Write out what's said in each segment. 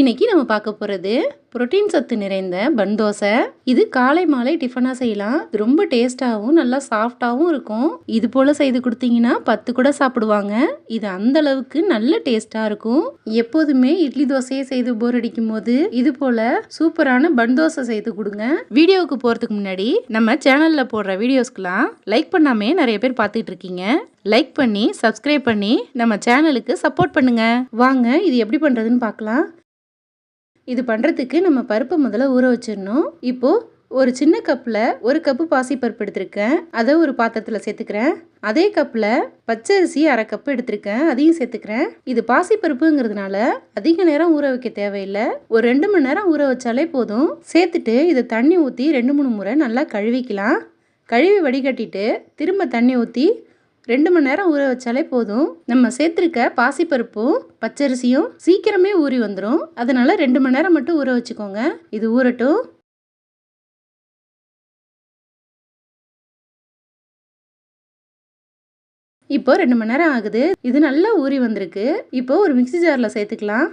இன்னைக்கு நம்ம பார்க்க போகிறது புரோட்டீன் சத்து நிறைந்த பன் தோசை. இது காலை மாலை டிஃபனாக செய்யலாம். இது ரொம்ப டேஸ்ட்டாகவும் நல்லா சாஃப்டாகவும் இருக்கும். இது போல் செய்து கொடுத்தீங்கன்னா பத்து கூட சாப்பிடுவாங்க. இது அந்த அளவுக்கு நல்ல டேஸ்ட்டாக இருக்கும். எப்போதுமே இட்லி தோசையை செய்து போர் அடிக்கும் போது இது போல் சூப்பரான பன் தோசை செய்து கொடுங்க. வீடியோவுக்கு போகிறதுக்கு முன்னாடி நம்ம சேனலில் போடுற வீடியோஸ்க்கெலாம் லைக் பண்ணாமே நிறைய பேர் பார்த்துட்டு இருக்கீங்க. லைக் பண்ணி சப்ஸ்கிரைப் பண்ணி நம்ம சேனலுக்கு சப்போர்ட் பண்ணுங்க. வாங்க இது எப்படி பண்ணுறதுன்னு பார்க்கலாம். இது பண்ணுறதுக்கு நம்ம பருப்பை முதல்ல ஊற வச்சிடணும். இப்போது ஒரு சின்ன கப்பில் ஒரு கப்பு பாசிப்பருப்பு எடுத்திருக்கேன். அதை ஒரு பாத்திரத்தில் சேர்த்துக்கிறேன். அதே கப்பில் பச்சரிசி அரை கப்பு எடுத்திருக்கேன். அதையும் சேர்த்துக்கிறேன். இது பாசிப்பருப்புங்கிறதுனால அதிக நேரம் ஊற வைக்க தேவையில்லை. ஒரு ரெண்டு மணி நேரம் ஊற வச்சாலே போதும். சேர்த்துட்டு இதை தண்ணி ஊற்றி ரெண்டு மூணு முறை நல்லா கழுவிக்கலாம். கழுவி வடிகட்டிட்டு திரும்ப தண்ணி ஊற்றி ரெண்டு மணி நேரம் ஊற வச்சாலே போதும். நம்ம சேர்த்துருக்க பாசிப்பருப்பும் பச்சரிசியும் சீக்கிரமே ஊறி வந்துடும் அதனால ரெண்டு மணி நேரம் மட்டும் ஊற வச்சுக்கோங்க. இது ஊறட்டும். இப்போ ரெண்டு மணி நேரம் ஆகுது. இது நல்லா ஊறி வந்திருக்கு. இப்போ ஒரு மிக்சி ஜாரில் சேர்த்துக்கலாம்.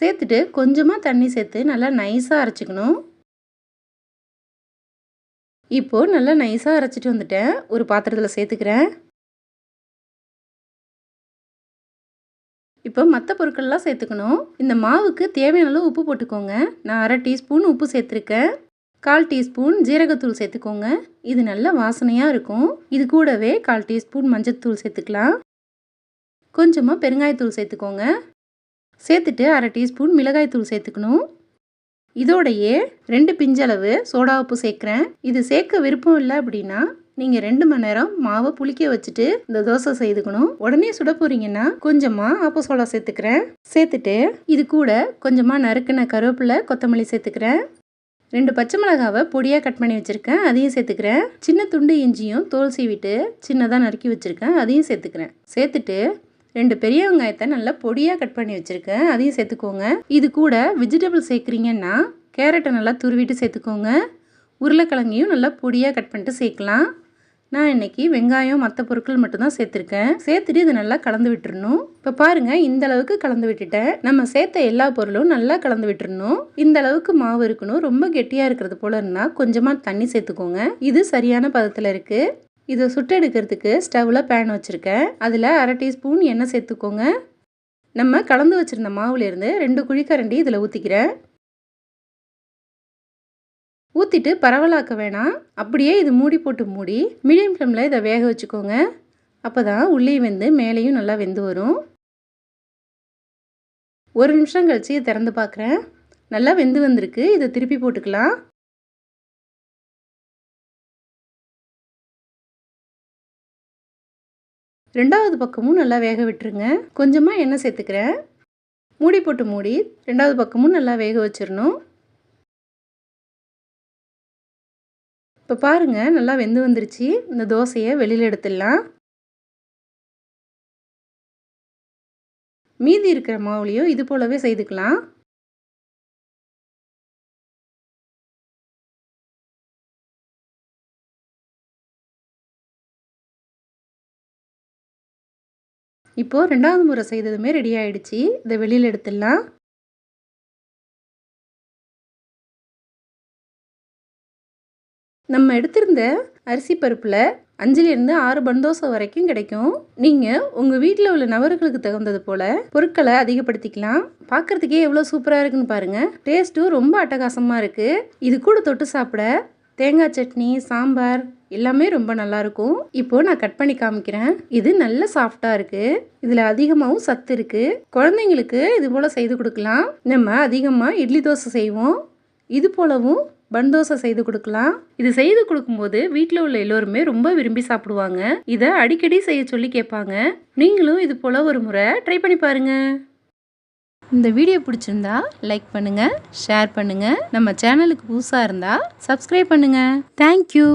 சேர்த்துட்டு கொஞ்சமாக தண்ணி சேர்த்து நல்லா நைஸாக அரைச்சிக்கணும். இப்போது நல்லா நைஸாக அரைச்சிட்டு வந்துட்டேன். ஒரு பாத்திரத்தில் சேர்த்துக்கிறேன். இப்போ மற்ற பொருட்கள்லாம் சேர்த்துக்கணும். இந்த மாவுக்கு தேவையான அளவு உப்பு போட்டுக்கோங்க. நான் அரை டீஸ்பூன் உப்பு சேர்த்துருக்கேன். கால் டீஸ்பூன் ஜீரகத்தூள் சேர்த்துக்கோங்க. இது நல்ல வாசனையாக இருக்கும். இது கூடவே கால் டீஸ்பூன் மஞ்சத்தூள் சேர்த்துக்கலாம். கொஞ்சமாக பெருங்காயத்தூள் சேர்த்துக்கோங்க. சேர்த்துட்டு அரை டீஸ்பூன் மிளகாய்த்தூள் சேர்த்துக்கணும். இதோடையே ரெண்டு பிஞ்சளவு சோடா உப்பு சேர்க்குறேன். இது சேர்க்க விருப்பம் இல்லை அப்படின்னா நீங்கள் ரெண்டு மணி நேரம் மாவை புளிக்க வச்சுட்டு இந்த தோசை செய்துக்கணும். உடனே சுட போகிறீங்கன்னா கொஞ்சமாக ஆப்போ சோடா சேர்த்துக்கிறேன். சேர்த்துட்டு இது கூட கொஞ்சமாக நறுக்கின கருவேப்பிலை கொத்தமல்லி சேர்த்துக்கிறேன். ரெண்டு பச்சை மிளகாவை பொடியாக கட் பண்ணி வச்சுருக்கேன். அதையும் சேர்த்துக்கிறேன். சின்ன துண்டு இஞ்சியும் தோல் சீவிட்டு சின்னதாக நறுக்கி வச்சுருக்கேன். அதையும் சேர்த்துக்கிறேன். சேர்த்துட்டு ரெண்டு பெரிய வெங்காயத்தை நல்லா பொடியாக கட் பண்ணி வச்சுருக்கேன். அதையும் சேர்த்துக்கோங்க. இது கூட வெஜிடபிள் சேர்க்குறீங்கன்னா கேரட்டை நல்லா துருவிட்டு சேர்த்துக்கோங்க. உருளைக்கிழங்கையும் நல்லா பொடியாக கட் பண்ணிட்டு சேர்க்கலாம். நான் இன்றைக்கி வெங்காயம் மற்ற பொருட்கள் மட்டும்தான் சேர்த்துருக்கேன். சேர்த்துட்டு இதை நல்லா கலந்து விட்டுறணும். இப்போ பாருங்கள் இந்த அளவுக்கு கலந்து விட்டுட்டேன். நம்ம சேர்த்த எல்லா பொருளும் நல்லா கலந்து விட்டுறணும். இந்த அளவுக்கு மாவு இருக்கணும். ரொம்ப கெட்டியாக இருக்கிறது போல இருந்தால் கொஞ்சமாக தண்ணி சேர்த்துக்கோங்க. இது சரியான பதத்தில் இருக்குது இதை சுட்டெடுக்கிறதுக்கு ஸ்டவ்வில் பேன் வச்சுருக்கேன். அதில் அரை டீஸ்பூன் எண்ணெய் சேர்த்துக்கோங்க. நம்ம கலந்து வச்சுருந்த மாவுலேருந்து ரெண்டு குழிக்கரண்டி இதில் ஊற்றிக்கிறேன் ஊற்றிட்டு பரவலாக்க வேணாம். அப்படியே இது மூடி போட்டு மூடி மீடியம் ஃப்ளேமில் இதை வேக வச்சுக்கோங்க. அப்போ தான் உள்ளே வெந்து மேலேயும் நல்லா வெந்து வரும். ஒரு நிமிஷம் கழித்து திறந்து பார்க்குறேன் நல்லா வெந்து வந்திருக்கு. இதை திருப்பி போட்டுக்கலாம். ரெண்டாவது பக்கமும் நல்லா வேக விட்டுருங்க. கொஞ்சமாக எண்ணெய் சேர்த்துக்கிறேன். மூடி போட்டு மூடி ரெண்டாவது பக்கமும் நல்லா வேக வச்சிடணும் இப்போ பாருங்கள் நல்லா வெந்து வந்துருச்சு. இந்த தோசையை வெளியில் எடுத்துடலாம். மீதி இருக்கிற மாவுலையும் இது போலவே செய்துக்கலாம். இப்போது ரெண்டாவது முறை செய்ததுமே ரெடி ஆகிடுச்சு இதை வெளியில் எடுத்துடலாம். நம்ம எடுத்திருந்த அரிசி பருப்பில் அஞ்சுலேருந்து ஆறு பந்தோசை வரைக்கும் கிடைக்கும். நீங்கள் உங்கள் வீட்டில் உள்ள நபர்களுக்கு தகுந்தது போல் பொருட்களை அதிகப்படுத்திக்கலாம். பார்க்குறதுக்கே எவ்வளோ சூப்பராக இருக்குன்னு பாருங்கள் டேஸ்ட்டும் ரொம்ப அட்டகாசமாக இருக்குது இது கூட தொட்டு சாப்பிட தேங்காய் சட்னி சாம்பார் எல்லாமே ரொம்ப நல்லாயிருக்கும் இப்போது நான் கட் பண்ணி காமிக்கிறேன். இது நல்ல சாஃப்டாக இருக்குது இதில் அதிகமாகவும் சத்து இருக்குது குழந்தைங்களுக்கு இது போல் செய்து கொடுக்கலாம். நம்ம அதிகமாக இட்லி தோசை செய்வோம். இது போலவும் பன் தோசை செய்து கொடுக்கலாம். இது செய்து கொடுக்கும்போது வீட்டில் உள்ள எல்லோருமே ரொம்ப விரும்பி சாப்பிடுவாங்க. இதை அடிக்கடி செய்ய சொல்லி கேட்பாங்க. நீங்களும் இது போல் ஒரு முறை ட்ரை பண்ணி பாருங்கள் இந்த வீடியோ பிடிச்சிருந்தா லைக் பண்ணுங்கள் ஷேர் பண்ணுங்கள் நம்ம சேனலுக்கு புதுசாக இருந்தால் சப்ஸ்கிரைப் பண்ணுங்கள் தேங்க்யூ